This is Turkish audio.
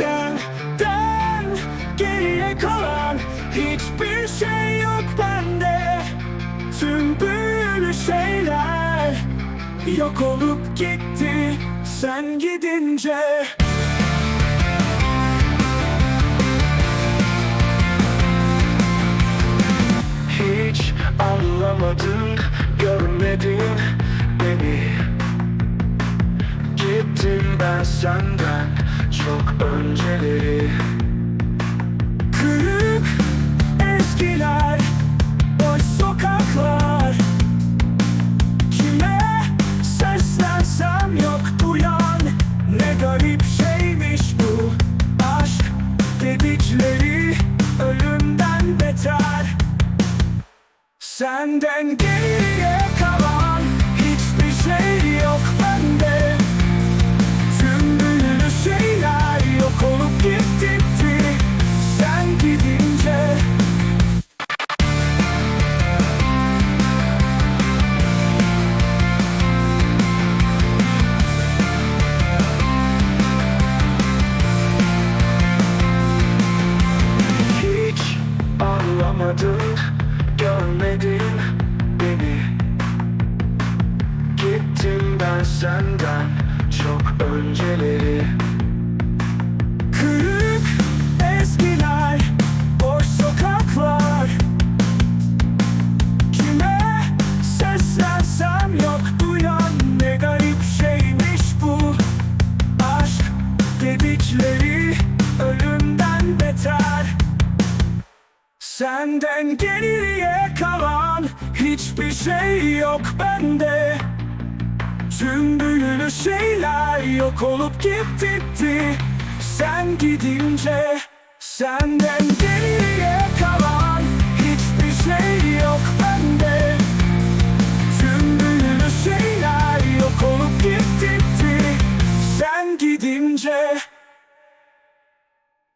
Senden geriye kalan hiçbir şey yok bende. Tüm büyülü şeyler yok olup gitti. Sen gidince Hiç anlamadın, görmedin beni. Gittim ben senden çok önceleri. Kırık eskiler, boş sokaklar. Kime seslensem yok duyan Ne garip şeymiş bu aşk dedikleri ölümden beter. Senden geriye anlamadın, görmedin beni. Gittim ben senden çok önceleri Senden geriye kalan hiçbir şey yok bende. Tüm büyülü şeyler yok olup gitti. Sen gidince senden geriye kalan hiçbir şey yok bende. Tüm büyülü şeyler yok olup gitti. Sen gidince